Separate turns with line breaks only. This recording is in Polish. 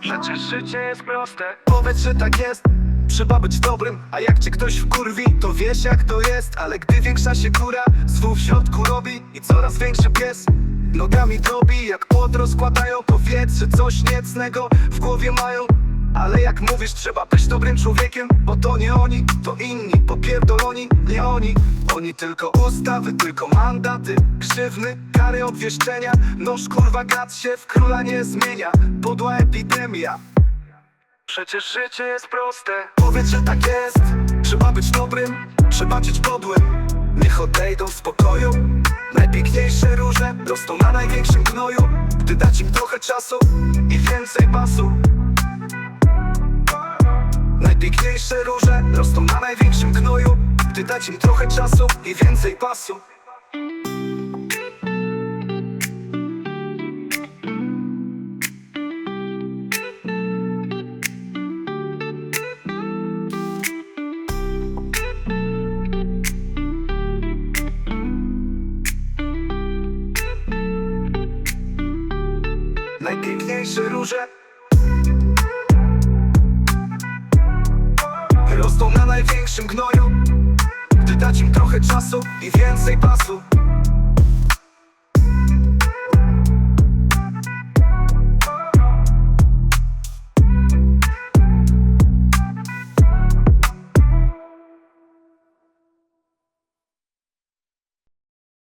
Przecież życie jest proste. Powiedz, że tak jest. Trzeba być dobrym, a jak cię ktoś wkurwi To wiesz jak to jest, ale gdy większa się góra Zwół w środku robi i coraz większy pies. Nogami drobi, jak płot rozkładają powietrze Coś niecnego w głowie mają. Ale jak mówisz, trzeba być dobrym człowiekiem Bo to nie oni, to inni Popierdoloni, nie oni Oni tylko ustawy, tylko mandaty. Krzywny, kary obwieszczenia. Noż kurwa gad się w króla nie zmienia. Podła epidemia. Przecież życie jest proste. Powiedz, że tak jest. Trzeba być dobrym, trzeba być podłym. Niech odejdą w spokoju Najpiękniejsze róże rosną na największym gnoju. Gdy dać im trochę czasu i więcej basu Najpiękniejsze róże rosną na największym gnoju Gdy dać im trochę czasu i więcej pasu. Najpiękniejsze róże Rosną na największym gnoju dać im trochę czasu i więcej pasu